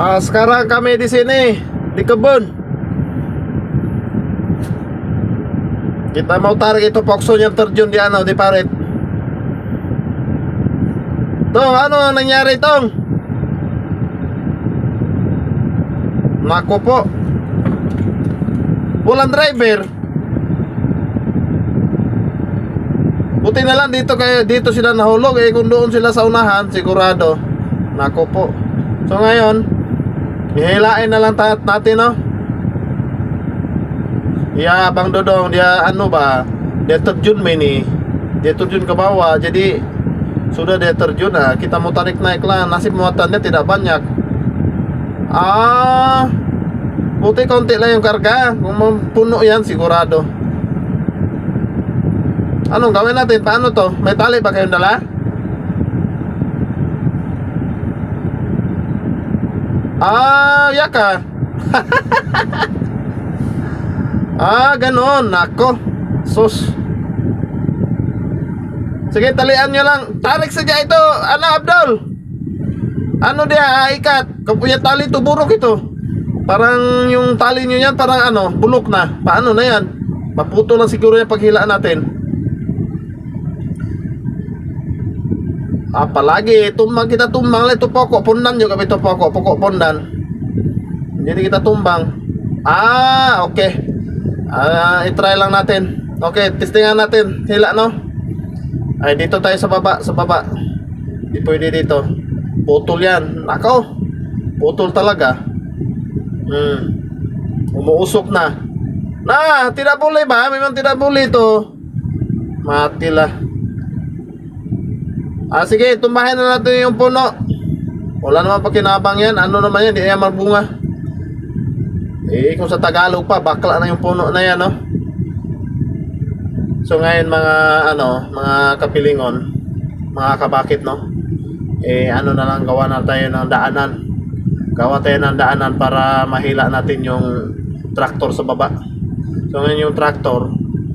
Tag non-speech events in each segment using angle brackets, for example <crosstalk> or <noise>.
Ah, sekarang kami di sini di kebun. Kita mau tarik itu pokso terjun di ano di parit. Tong, ano nangyari tong? Nako po. Walang driver. Buti na lang dito kaya dito sila nahulog eh kung doon sila sa unahan sigurado. Nako po. So ngayon, hihilain na lang ta- natin no. Ya, Bang Dodong, dia anu ba? Dia terjun mini. Dia terjun ke bawah. Jadi sudah dia terjun nah, kita mau tarik naik lah. Nasib muatannya tidak banyak. Ah, buti konti lang yung karga. Kung puno yan, sigurado. Anong gawin natin? Paano to? May tali ba? Ah, ya ka. <laughs> ah, ganon. Nako. Sus. Sige, talian nyo lang. Tarik saja itu. Ano, Abdul? Ano dia, ikat. Kung punya tali itu buruk itu. Parang yung tali nyo yan, parang ano, bulok na. Paano na yan? Maputo lang siguro yung paghilaan natin. Apalagi, tumbang kita tumbang lah itu pokok pondan juga itu pokok, pokok pondan. Jadi kita tumbang. Ah, oke. Okay. Ah, i-try lang natin. Oke, okay, testingan natin. Hila, no? Ay, dito tayo sa baba, sa baba. Di pwede dito. Putol yan. Nako. Putol talaga. Hmm. Umuusok na. Na, tidak boleh ba? Memang tidak boleh to. Matilah. Ah, sige, tumbahin na natin yung puno. Wala naman pakinabang yan. Ano naman yan, di yan marbunga. Eh, kung sa Tagalog pa, bakla na yung puno na yan, no? So ngayon mga, ano, mga kapilingon, mga kabakit, no? Eh, ano na lang, gawa na tayo ng daanan. Gawa tayo ng daanan para mahila natin yung traktor sa baba. So ngayon yung traktor,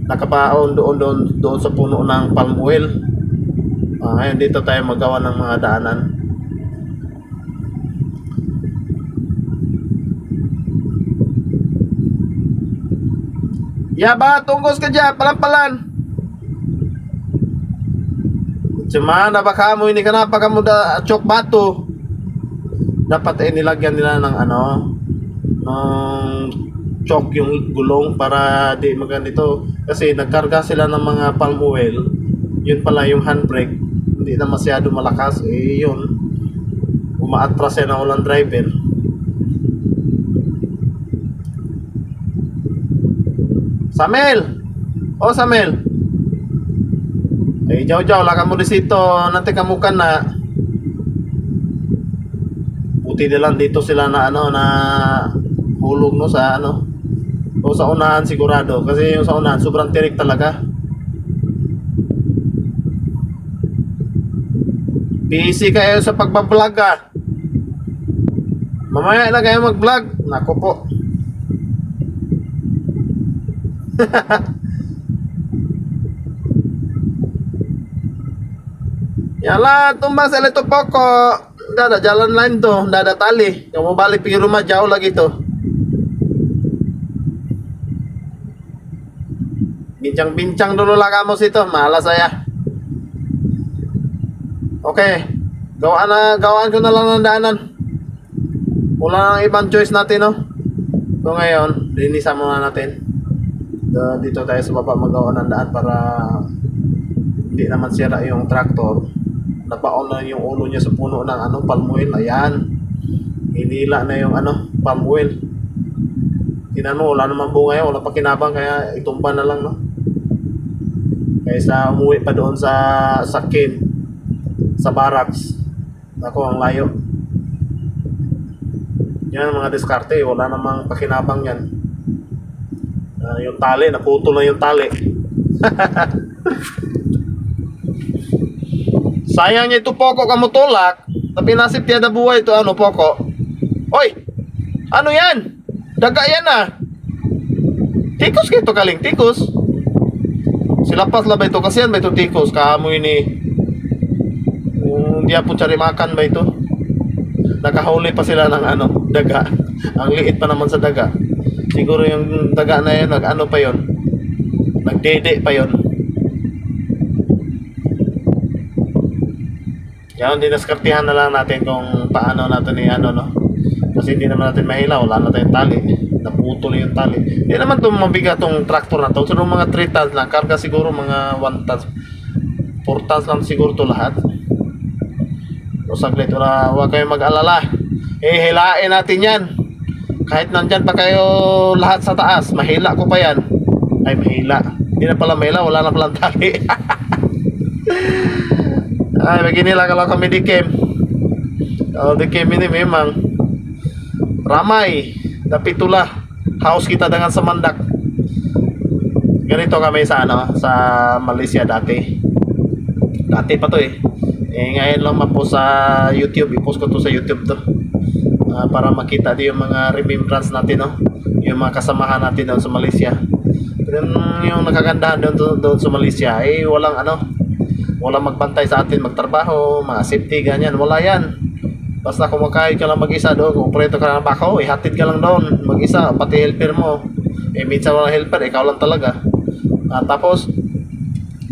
nakapaon doon, doon, doon sa puno ng palm oil. Ah, ngayon dito tayo magawa ng mga daanan. Ya ba, tunggos ka dyan, palan-palan. Cuma na baka mo ini kenapa kamu da chok batu? Dapat eh nilagyan nila ng ano, ng chok yung gulong para di maganito kasi nagkarga sila ng mga palm oil. Yun pala yung handbrake hindi na masyado malakas. Eh yun. Umaatras yan ang walang driver. Samel oh Samel eh jaw jaw laka mo dito nanti kamu kan na. Buti na lang dito sila na ano na hulog no sa ano o sa unahan sigurado. Kasi yung sa unahan sobrang tirik talaga Busy kayo sa pagbablog ah. Mamaya na kayo mag-vlog. Nako po. <laughs> Yala, tumbas sa ito poko. Dada, jalan lain to. Dada tali. Kamu balik pergi rumah jauh lagi to. Bincang-bincang dulu lah kamu situ. Malas saya. Okay. Gawaan na, gawaan ko na lang ng daanan. Wala nang ibang choice natin, no? So ngayon, linisan muna natin. Da- Dito tayo sa baba magawa ng daan para hindi naman sira yung traktor. Nabaon na yung ulo niya sa puno ng ano, palm oil. Ayan. Hinila na yung ano, palm oil. Tinan mo, wala namang bunga yan. Wala pa kinabang kaya itumba na lang, no? Kaysa umuwi pa doon sa sakin sa barracks. Ako ang layo. Yan mga diskarte, wala namang pakinabang yan. Ah, yung tali, naputol na yung tali. <laughs> Sayang ito poko kamutulak. Tapi nasib tiada buhay ito ano poko. Oy! Ano yan? Daga yan ah. Tikus kito kaling tikus. Silapas lah ba ito kasi yan ba ito tikus. Kamu ini Hmm, dia pun cari makan ba ito. nakahuli pa sila ng ano, daga. Ang liit pa naman sa daga. Siguro yung daga na yun, nag-ano pa yon Nagdede pa yon Yan, dinaskartihan na lang natin kung paano natin i ano, no? Kasi hindi naman natin mahila, wala na tayong tali. Naputol yung tali. Hindi naman itong mabigat tong tractor na to. Siguro mga 3 tons lang. Karga siguro mga 1 tons. 4 tons lang siguro to lahat. O saglit, wala, huwag kayong mag-alala. Eh, hilain natin yan. Kahit nandyan pa kayo lahat sa taas, mahila ko pa yan. Ay, mahila. Hindi na pala mahila, wala na palang tali. <laughs> Ay, maginila ka lang kami di Kim. Oh, di Kim ini memang. Ramay. Napitula. House kita dengan sa Mandak. Ganito kami sa ano, sa Malaysia dati. Dati pa to eh. Eh ngayon lang po sa YouTube, i-post ko to sa YouTube to. Ah, para makita din yung mga remembrance natin, no? Yung mga kasamahan natin doon sa Malaysia. Pero yung, nakagandahan doon, doon, doon sa Malaysia, eh walang ano, walang magbantay sa atin magtrabaho, mga safety, ganyan. Wala yan. Basta kumakain ka lang mag-isa doon, kung preto ka ng bako, ihatid ka lang doon, mag-isa, pati helper mo. Eh, minsan walang helper, ikaw lang talaga. Ah, tapos,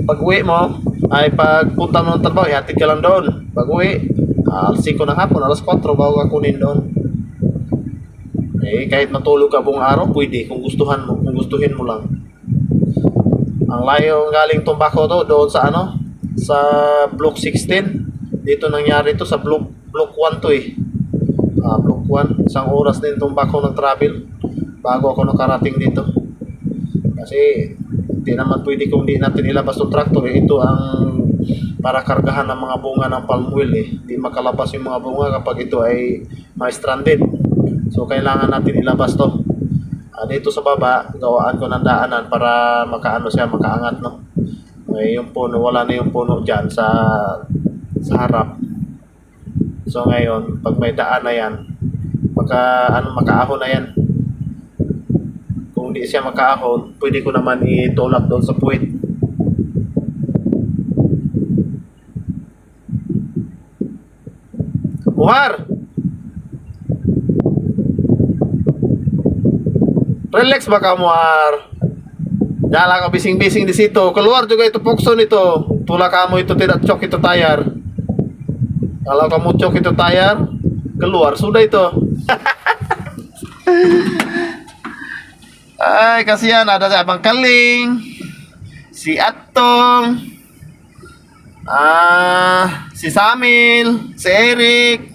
pag uwi mo, ay pagpunta mo ng trabaho, ihatid ka lang doon. Pag uwi, ah, alas 5 ng hapon, alas 4, bago ka kunin doon. Eh, kahit matulog ka buong araw, pwede, kung gustuhan mo, kung gustuhin mo lang. Ang layo galing tumbako to, doon sa ano, sa Block 16. Dito nangyari to sa Block, Block 1 to eh. Ah, Block 1, isang oras din tumbako nag-travel bago ako nakarating dito. Kasi hindi naman pwede kung di natin ilabas yung tractor eh. Ito ang para kargahan ng mga bunga ng palm oil eh. Hindi makalabas yung mga bunga kapag ito ay may stranded. So kailangan natin ilabas to. Ah, dito sa baba, gawaan ko ng daanan para makaano siya, makaangat no. Eh, yung puno, wala na yung puno dyan sa sa harap. So ngayon, pag may daan na yan, maka, ano, makaahon na yan kung di siya makaahon, pwede ko naman itulak doon sa puwit. Muhar! Relax ba ka, Muhar? Dala ka bising-bising di sito. Keluar juga itu pokson itu. Tula kamu itu tidak cok itu tayar. Kalau kamu cok itu tayar, keluar sudah itu. <laughs> Ay, kasihan ada si Abang Kaling, si Atong, ah, si Samil, si Eric.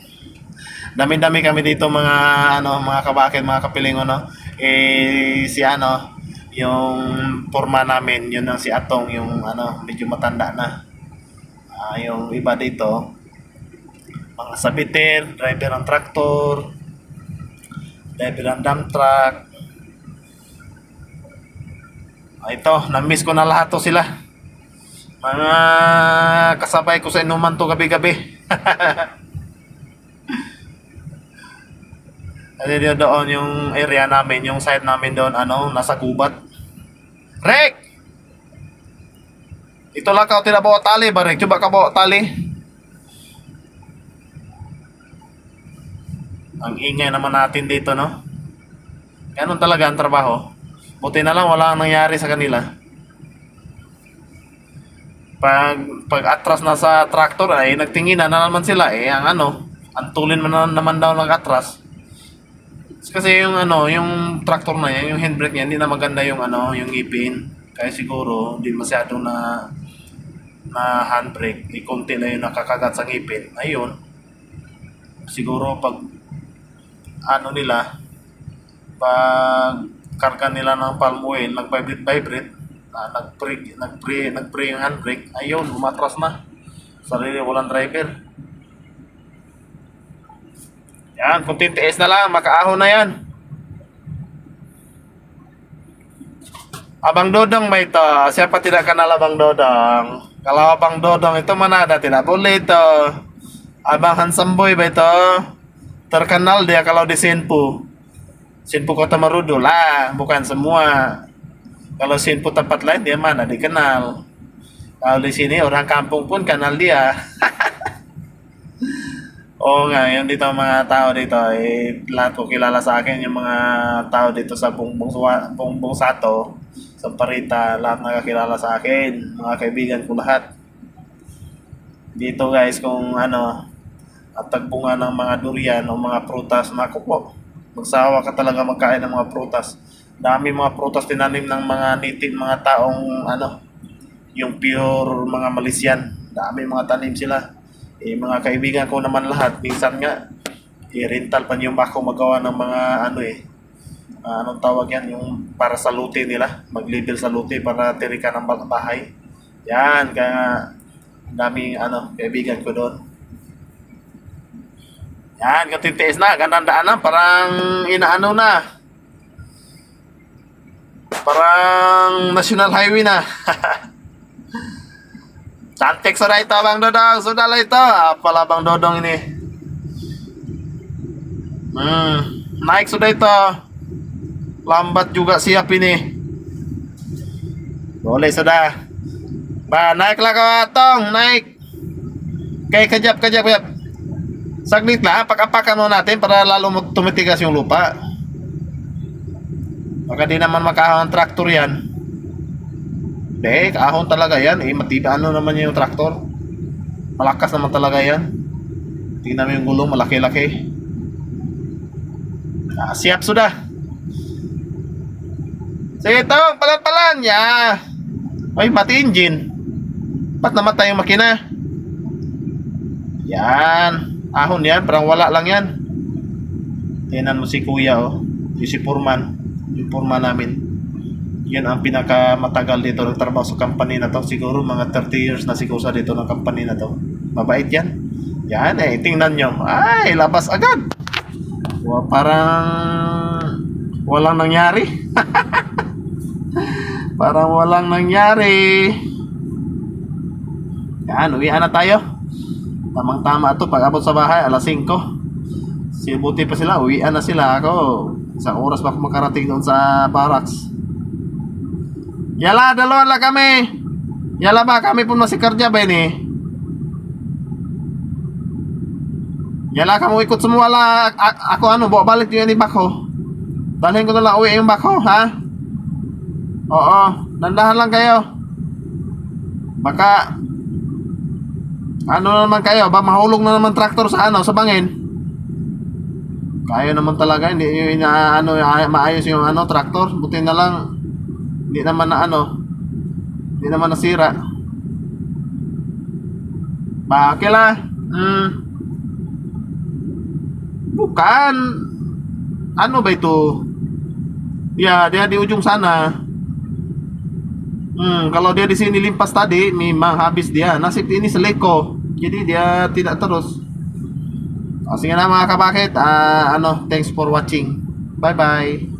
Dami-dami kami dito mga ano, mga kabakit, mga kapilingon no. Eh si ano, yung forma namin, yun ang si Atong, yung ano, medyo matanda na. Ah, yung iba dito, mga sabiter, driver ng traktor, driver ng dump truck, ito, na-miss ko na lahat to sila. Mga kasabay ko sa inuman to gabi-gabi. <laughs> Ano yun doon yung area namin, yung site namin doon, ano, nasa gubat. Rek! Ito lang ka tinabawa tali ba, Rek? Coba ka bawa tali. Ang ingay naman natin dito, no? Ganun talaga ang trabaho. Buti na lang wala nang nangyari sa kanila. Pag pag atras na sa traktor ay nagtingin na, na naman sila eh ang ano, antulin man na, naman daw ng atras. Kasi yung ano, yung traktor na yan, yung handbrake niya, hindi na maganda yung ano, yung ipin. Kaya siguro hindi masyado na na handbrake, di konti na yung nakakagat sa ngipin. Ayun. Siguro pag ano nila, pag karga nila ng palm oil, nag-vibrate vibrate, uh, nag-pre, nag-pre, nag-pre yung handbrake, ayun, umatras na. Sarili walang driver. Yan, kunting tiis na lang, makaahon na yan. Abang Dodong may ito. Siapa tidak kenal Abang Dodong? Kalau Abang Dodong itu mana ada tidak boleh itu. Abang Handsome Boy ba ito? Terkenal dia kalau di Sinpu. Kota Marudu lah, bukan semua. Kalau Sinpu tempat lain dia mana dikenal. Kalau di sini orang kampung pun kenal dia. <laughs> Oo nga, yun dito mga tao dito, eh, lahat ko kilala sa akin, yung mga tao dito sa Bungbong, Suwa- Bungbong Sato, sa Parita, lahat nakakilala sa akin, mga kaibigan ko lahat. Dito guys, kung ano, at tagbunga ng mga durian o mga prutas, naku magsawa ka talaga magkain ng mga prutas. Dami mga prutas tinanim ng mga native, mga taong ano, yung pure mga Malaysian. Dami mga tanim sila. Eh, mga kaibigan ko naman lahat, minsan nga, i-rental pa yung bako magawa ng mga ano eh, ah, anong tawag yan, yung para sa luti nila, mag-label sa luti para tirika ng bahay. Yan, kaya daming ano, kaibigan ko doon. Yan, katitiis na, gandang daanan, parang inaano na. Parang national highway na. <laughs> Cantik sudah ito, Bang Dodong. Sudah lah ito. Apalah Bang Dodong ini. Hmm, naik sudah ito. Lambat juga siap ini. Boleh sudah. Ba, naiklah kau, Tong. Naik. Oke, kejap, kejap, kejap. Saglit lang, apak-apakan muna natin para lalo mo- tumitigas yung lupa. Baka di naman makahon ang traktor yan. Hindi, kahon talaga yan. Eh, matiba ano naman yung traktor. Malakas naman talaga yan. Tingnan mo yung gulong, malaki-laki. Ah, siap sudah. Sige, tong, palan-palan. Ya. Ay, mati engine. Ba't namatay yung makina? Yan. Ahon yan, parang wala lang yan. Tingnan mo si kuya, oh. Yung si Purman. Yung Purman namin. Yan ang pinakamatagal dito nagtrabaho sa company na to. Siguro mga 30 years na siguro sa dito ng company na to. Mabait yan. Yan eh, tingnan nyo. Ay, labas agad. Wa, parang walang nangyari. <laughs> parang walang nangyari. Yan, uwian na tayo. Tamang-tama to pag abot sa bahay, alas 5. Si buti pa sila, uwian na sila ako. Isang oras pa ako makarating doon sa barracks. Yala, dalawa lang kami. Yala ba, kami pun masih kerja ba ini? Yala, kamu ikut semua lah. A- ako ano, bawa balik yung ini bako. Dalhin ko na lang uwi yung bako, ha? Oo, dandahan lang kayo. Baka, ano na naman kayo, ba mahulog na naman traktor sa ano, sa bangin. Kaya naman talaga, hindi ina, ano, maayos yung ano, traktor. Buti na lang, hindi naman na ano, hindi naman nasira. Bakit lah? Hmm. Bukan. Ano ba ito? Ya, dia di ujung sana. Hmm, kalau dia di sini limpas tadi, memang habis dia. Nasib ini seleko. Jadi dia tidak terus. O, sige na mga kabakit. Ah, ano, thanks for watching. Bye-bye.